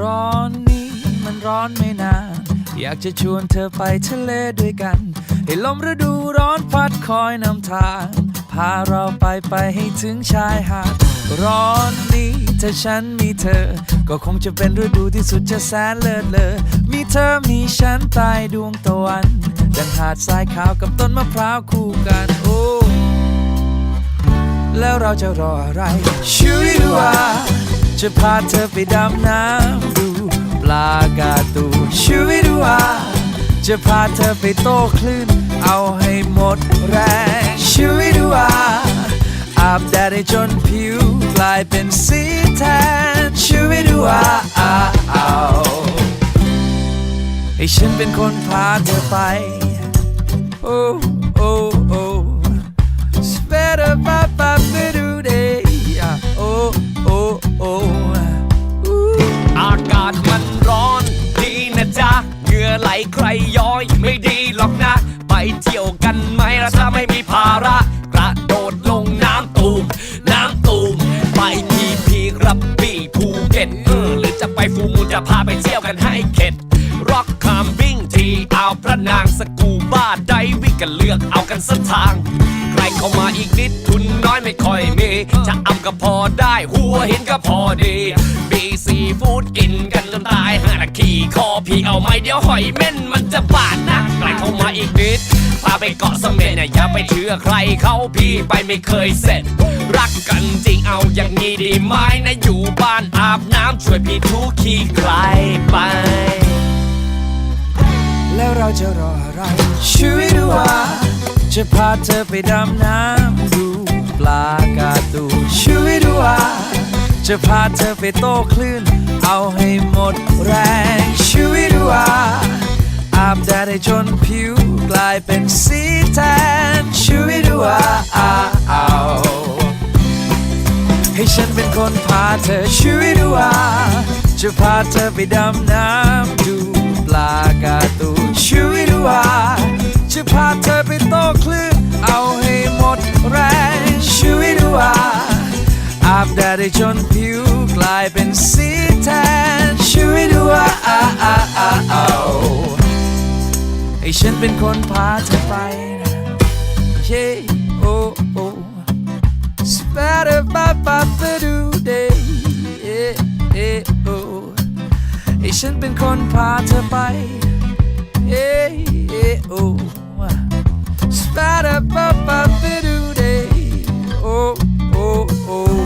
ร้อนนี้มันร้อนไม่นาน อยากจะชวนเธอไปทะเลด้วยกัน ให้ลมฤดูร้อนพัดคอยนำทาง พาเราไปไปให้ถึงชายหาด ร้อนนี้ถ้าฉันมีเธอ ก็คงจะเป็นฤดูที่สุดจะแสนเลิศเลอ มีเธอมีฉันใต้ดวงตะวันดังหาดทรายขาวกับต้นมะพร้าวคู่กัน โอ้ แล้วเราจะรออะไรชูวิดูอา จะพาเธอไปดำน้ำดูปลากาตูชูวิดูอาจะพาเธอไปโต้คลื่น เอาให้หมดแรงชูวิดูอาอาบแดดให้จนผิวกลายเป็นสีแทนชูวิดูอาให้ฉันเป็นคนพาเธอไปโใครย้อยไม่ดีหรอกนะ ไปเที่ยวกันไหมล่ะถ้าไม่มีภาระ กระโดดลงน้ำตูม น้ำตูม ไปพีพีกระบี่ภูเก็ตเออหรือจะไปฟูมูลจะพาไปเที่ยวกันให้เข็ดร็อกคามวิ่งทีเอาพระนางสกูบ้าไดวิ่งกันเลือกเอากันสักทาง ใครเข้ามาอีกนิดทุนน้อยไม่ค่อยมีจะอำก็พอได้หัวหินก็พอดีบีซีฟู้ดกินกันจนตายห้านาทีคอพี่เอาไหมเดี๋ยวหอยเม่นมันจะบาดนะใครเข้ามาอีกนิดพาไปเกาะเสม็ดเนี่ยอย่าไปเชื่อใครเขาพี่ไปไม่เคยเสร็จ รักกันจริงเอาอย่างนี้ดีไหมนะอยู่บ้านอาบน้ำช่วยพี่ทุกขี้ใครไปแล้วเราจะรออะไรช่วยดูว่า จะพาเธอไปดำน้ำดูปลากาตูช่วยดูว่าจะพาเธอไปโต้คลื่น เอาให้หมดแรงช่วยดูว่าอาบแดดให้จนผิวกลายเป็นสีแทนช่วยดูว่าให้ฉันเป็นคนพาเธอช่วยดูว่าจะพาเธอไปดำน้ำดู กลายเป็นสีแทนช่วยดูว่าให้ฉันเป็นคนพาเธอไปนะเย้โอ้โอ้ Better ba ba ba do day yeah yeah oh ให้ฉันเป็นคนพาเธอไป yeah yeah oh Better ba ba ba do day oh oh oh oh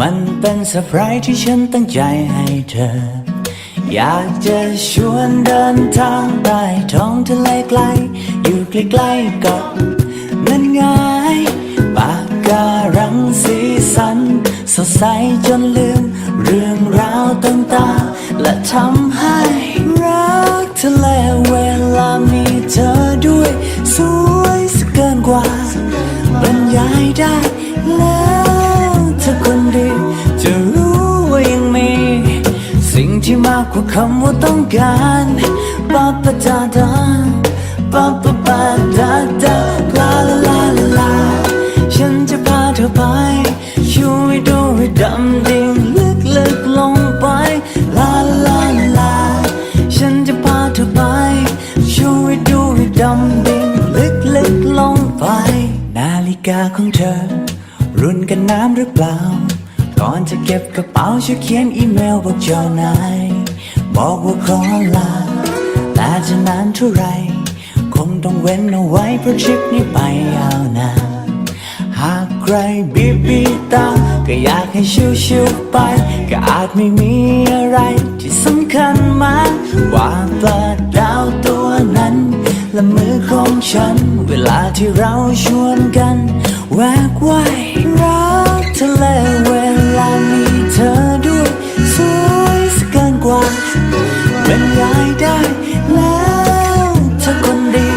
มันเป็นเซอร์ไพรส์ที่ฉันตั้งใจให้เธอ อยากจะชวนเดินทางใต้ท้องทะเลไกล อยู่ใกล้ๆกับนั่นไงปากการังสีสัน สดใสจนลืม เรื่องราวต่างๆ และทำให้รักทะเลเวลามีเธอด้วย สวยสกเกินกว่า บรรยายได้แล้ากกว่าคำว่าต้องการปาปะดาดาปาปะปาดาดาลาลาลาลา ฉันจะพาเธอไป ช่วยดูให้ดำดิ่งลึกลึกลงไปลาลาลาลา ฉันจะพาเธอไป ช่วยดูให้ดำดิ่งลึกลึกลงไป นาฬิกาของเธอ รุ่นกันน้ำหรือเปล่า ก่อนจะเก็บกระเป๋าช่วยเขียนอีเมลบอกเจ้านาย บอกว่าขอลาแต่จะนานเท่าไรคงต้องเว้นเอาไว้เพราะทริปนี้ไปยาวนานหากใครบีบบีตาก็อยากให้ชิวๆไป ก็อาจไม่มีอะไรที่สำคัญมากกว่าปลาดาวตัวนั้น และมือของฉัน เวลาที่เราชวนกัน แวกว่ายรักทะเลเวลามีเธอ บรรยายได้แล้วเธอคนดี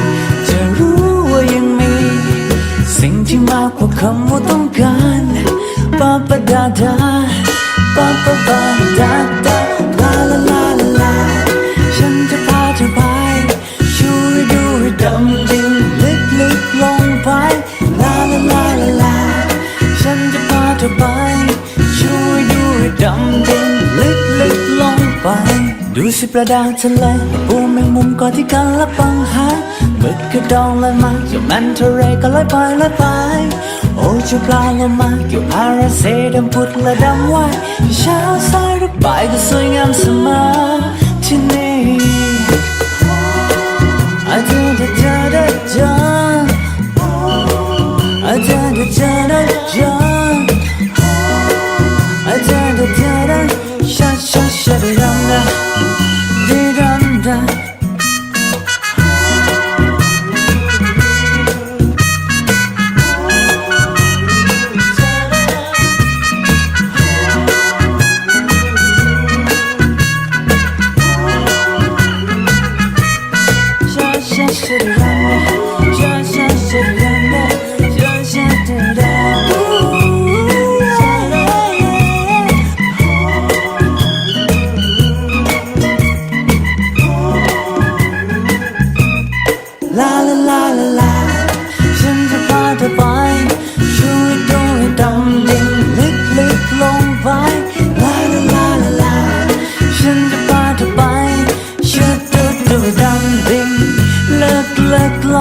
จะรู้ว่ายังมี สิ่งที่มากกว่าคำว่าต้องการปาปะดาดาปาปะปาดาดาลาลาลาลาลาฉันจะพาเธอไปช่วยดูให้ดำดิ่งลึกลึกลงไปลาลาลาลาฉันจะพาเธอไปช่วยดูให้ดำดิ่งลึกลึก ไป ดูสิประดาทะเลปูแมงมุมกอนที่กันและปังหาหมึกกระดองลอยมาเจ้าแมนทะเลก็ลอยไปลอยไป โอ้เจ้าปลาโลมาเกี่ยวพาราเซดำพุดและดำว่ายเช้าสายหรือบ่ายก็สวยงามเสมอที่นี่อาจารย์จะเจอได้เจออาจารย์จะเจอได้เจอ